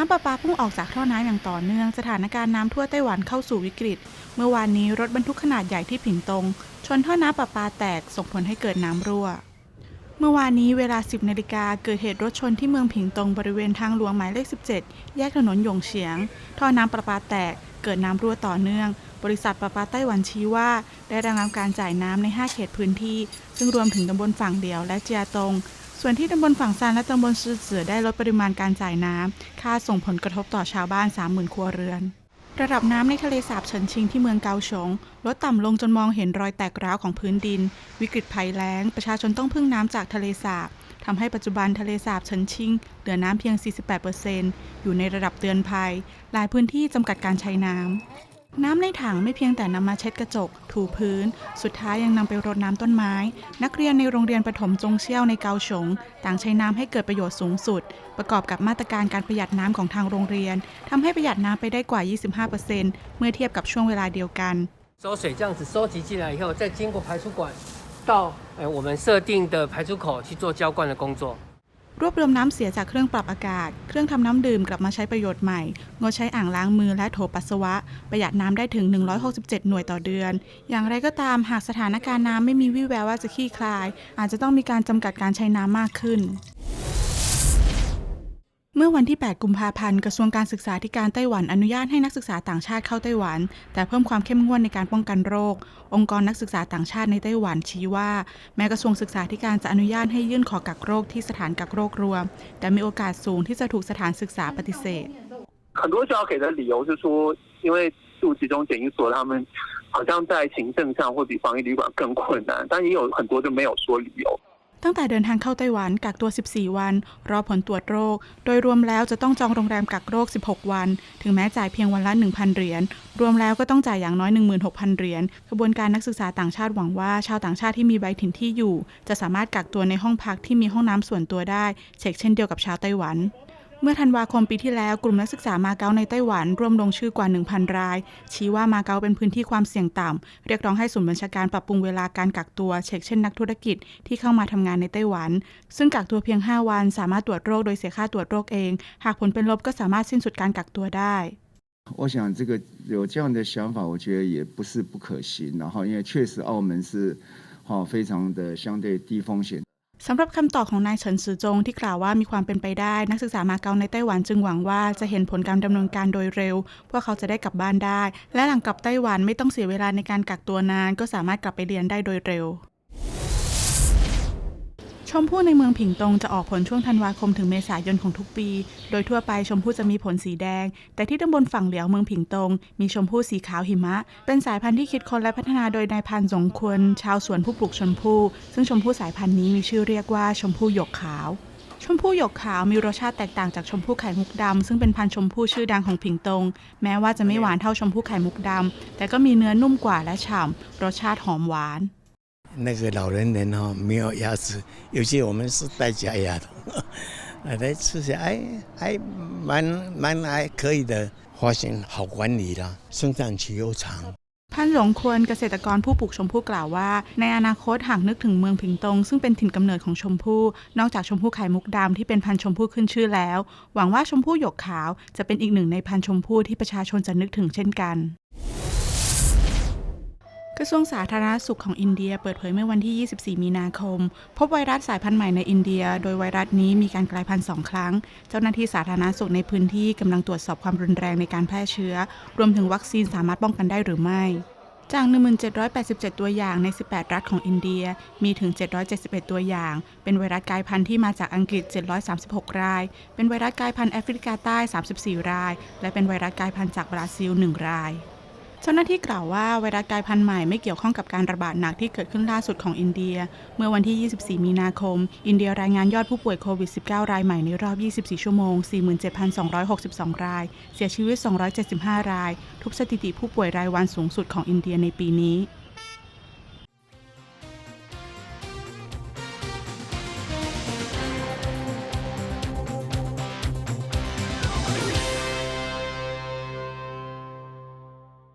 ้ำประปาพุ่งออกจากท่อน้ำอย่างต่อเนื่อง สถานการณ์น้ำทั่วไต้หวันเข้าสู่วิกฤต เมื่อวานนี้รถบรรทุกขนาดใหญ่ที่ผิงตง ชนท่อน้ำประปาแตกส่งผลให้เกิดน้ำรั่ว เมื่อวานนี้เวลา 10นาฬิกาเกิดเหตุรถชนที่เมืองผิงตงบริเวณทางหลวงหมายเลข 17 แยกถนนหยงเฉียง ท่อน้ำประปาแตก เกิดน้ำรั่วต่อเนื่อง บริษัทประปาไต้หวันชี้ว่า ได้ระงับการจ่ายน้ำใน 5 เขตพื้นที่ ซึ่งรวมถึงตำบลฝั่งเดียวและเจียตง ส่วนที่ตำบลฝั่งซานและตำบลซือเสือได้ลดปริมาณการจ่ายน้ำคาดส่งผลกระทบต่อชาวบ้าน 30,000 ครัวเรือน ระดับน้ำในทะเลสาบเฉินชิงที่เมืองเกาฉงลดต่ำลงจนมองเห็นรอยแตกร้าวของพื้นดิน วิกฤตภัยแล้ง ประชาชนต้องพึ่งน้ำจากทะเลสาบทำให้ปัจจุบันทะเลสาบเฉินชิง เหลือน้ำเพียง 48%อยู่ในระดับเตือนภัย หลายพื้นที่จำกัดการใช้น้ำ น้ำในถังไม่เพียงแต่นำมาเช็ดกระจก ถูพื้น สุดท้ายยังนำไปรดน้ำต้นไม้ นักเรียนในโรงเรียนประถมจงเชี่ยวในเกาฉง ต่างใช้น้ำให้เกิดประโยชน์สูงสุด ประกอบกับมาตรการการประหยัดน้ำของทางโรงเรียนทำให้ประหยัดน้ำไปได้กว่า 25%เมื่อเทียบกับช่วงเวลาเดียวกัน 收水这样子收集进来以后，再经过排出管到呃我们设定的排出口去做浇灌的工作。 รวบรวมน้ำเสียจากเครื่องปรับอากาศ เครื่องทำน้ำดื่มกลับมาใช้ประโยชน์ใหม่ งดใช้อ่างล้างมือและโถปัสสาวะ ประหยัดน้ำได้ถึง 167 หน่วยต่อเดือน อย่างไรก็ตามหากสถานการณ์น้ำไม่มีวี่แววว่าจะคลี่คลาย อาจจะต้องมีการจำกัดการใช้น้ำมากขึ้น มื่อวันที่ 8 กุมภาพันธ์ กระทรวงการศึกษาธิการไต้หวันอนุญาตให้นักศึกษาต่างชาติเข้าไต้หวัน แต่เพิ่มความเข้มงวดในการป้องกันโรค องค์กรนักศึกษาต่างชาติในไต้หวันชี้ว่า แม้กระทรวงศึกษาธิการจะอนุญาตให้ยื่นขอกักโรคที่สถานกักโรครวม แต่มีโอกาสสูงที่จะถูกสถานศึกษาปฏิเสธ 很多学校给的理由是说，因为住集中检疫所，他们好像在行政上会比防疫旅馆更困难，但也有很多就没有说理由。 ตั้งแต่เดินทางเข้าไต้หวันกักตัว 14 วัน รอผลตรวจโรค โดยรวมแล้วจะต้องจองโรงแรมกักโรค 16 วัน ถึงแม้จ่ายเพียงวันละ 1,000 เหรียญ รวมแล้วก็ต้องจ่ายอย่างน้อย 16,000 เหรียญกระบวนการนักศึกษาต่างชาติหวังว่า ชาวต่างชาติที่มีใบถิ่นที่อยู่ จะสามารถกักตัวในห้องพักที่มีห้องน้ำส่วนตัวได้ เช็คเช่นเดียวกับชาวไต้หวัน เมื่อธันวาคมปีที่แล้วกลุ่มนักศึกษามาเก๊าในไต้หวันร่วมลงชื่อกว่า 1,000 ราย ชี้ว่ามาเก๊าเป็นพื้นที่ความเสี่ยงต่ำ เรียกร้องให้ศูนย์บัญชาการปรับปรุงเวลาการกักตัว เช็คเช่นนักธุรกิจที่เข้ามาทำงานในไต้หวัน ซึ่งกักตัวเพียง 5 วัน สามารถตรวจโรคโดยเสียค่าตรวจโรคเอง หากผลเป็นลบก็สามารถสิ้นสุดการกักตัวได้ 我想这个有这样的想法，我觉得也不是不可行。然后，因为确实澳门是哈、非常的相对低风险。 สำหรับคำตอบของนายเฉินซือจงที่กล่าวว่ามีความเป็นไปได้ นักศึกษามาเก๊าในไต้หวันจึงหวังว่าจะเห็นผลการดำเนินการโดยเร็ว พวกเขาจะได้กลับบ้านได้ และหลังกลับไต้หวันไม่ต้องเสียเวลาในการกักตัวนาน ก็สามารถกลับไปเรียนได้โดยเร็ว ชมพู่ในเมืองผิงตงจะออกผลช่วงธันวาคมถึงเมษายนของทุกปี โดยทั่วไปชมพู่จะมีผลสีแดง แต่ที่ตำบลฝั่งเหลียวเมืองผิงตง มีชมพู่สีขาวหิมะ เป็นสายพันธุ์ที่คิดค้นและพัฒนาโดยนายพันธ์สงควรชาวสวนผู้ปลูกชมพู่ซึ่งชมพู่สายพันธุ์นี้มีชื่อเรียกว่าชมพู่หยกขาวชมพู่หยกขาวมีรสชาติแตกต่างจากชมพู่ไข่มุกดำซึ่งเป็นพันธุ์ชมพู่ชื่อดังของผิงตง แม้ว่าจะไม่หวานเท่าชมพู่ไข่มุกดำแต่ก็มีเนื้อนุ่มกว่าและฉ่ำรสชาติหอมหวาน 那个老人人哈、没有牙齿，尤其我们是戴假牙的，呃，来吃起来哎还蛮蛮还可以的，发现好管理啦，生长期又长。 พันหลงควรเกษตรกรผู้ปลูกชมพู่กล่าวว่า ในอนาคตหากนึกถึงเมืองผิงตง ซึ่งเป็นถิ่นกำเนิดของชมพู่ นอกจากชมพู่ไข่มุกดำที่เป็นพันธุ์ชมพู่ขึ้นชื่อแล้ว หวังว่าชมพู่หยกขาวจะเป็นอีกหนึ่งในพันธุ์ชมพู่ที่ประชาชนจะนึกถึงเช่นกัน กระทรวงสาธารณสุขของอินเดียเปิดเผยเมื่อวันที่ 24 มีนาคม พบไวรัสสายพันธุ์ใหม่ในอินเดีย โดยไวรัสนี้มีการกลายพันธุ์สองครั้ง เจ้าหน้าที่สาธารณสุขในพื้นที่กำลังตรวจสอบความรุนแรงในการแพร่เชื้อ รวมถึงวัคซีนสามารถป้องกันได้หรือไม่จาก 1787 ตัวอย่างใน 18 รัฐของอินเดีย มีถึง 771 ตัวอย่าง เป็นไวรัสกลายพันธุ์ที่มาจากอังกฤษ 736 ราย เป็นไวรัสกลายพันธุ์แอฟริกาใต้ 34 ราย และเป็นไวรัสกลายพันธุ์จากบราซิล 1 ราย เจ้าหน้าที่กล่าวว่าไวรัสกลายพันธุ์ใหม่ไม่เกี่ยวข้องกับการระบาดหนักที่เกิดขึ้นล่าสุดของอินเดีย เมื่อวันที่ 24 มีนาคม อินเดียรายงานยอดผู้ป่วยโควิด -19 รายใหม่ในรอบ 24 ชั่วโมง 47,262 ราย เสียชีวิต 275 ราย ทุบสถิติผู้ป่วยรายวันสูงสุดของอินเดียในปีนี้